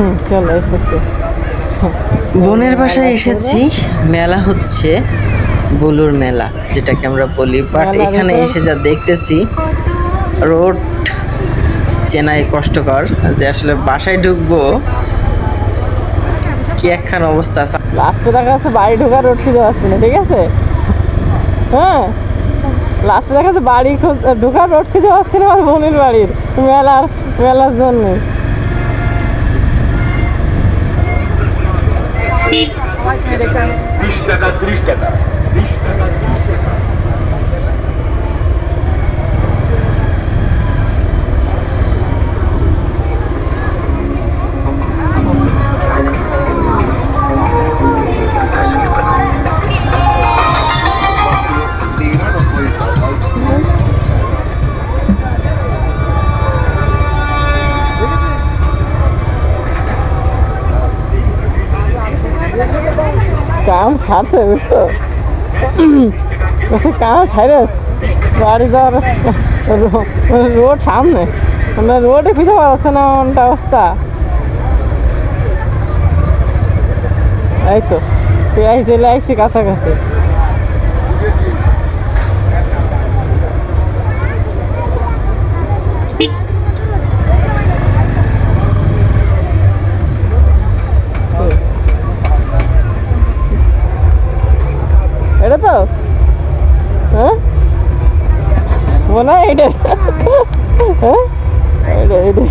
হুম চলে এসেছে। বোনের বাসায় এসেছি। মেলা হচ্ছে বুলুর মেলা যেটাকে আমরা বলি। বাট এখানে এসে যা দেখতেছি রোড চেনাই কষ্টকর যে আসলে বাসায় ঢুকবো কি একখান অবস্থা আছে। লাস্টে দেখা যাচ্ছে বাড়ি ঢোকার রোড খুঁজে পাচ্ছি না ঠিক আছে? হ্যাঁ? লাস্টে দেখা যাচ্ছে বাড়ি ঢোকার রোড খুঁজে পাচ্ছি না আমার বোনের বাড়ির। মেলার মেলার জন্য। বিশ টাকা ত্রিশ টাকা বিশ টাকা ত্রিশ টাকা কাম সারছে বুঝতো কাম সাইরাস বাড়ি যাওয়ার রোড সামনে। আমরা রোডে খুঁজে পাচ্ছে না, এমনটা অবস্থা। এই তো প্রায় চলে আসছি কাছাকাছি। এটা তো হ্যাঁ? মনে হয়। এটা হ্যাঁ এটা এটা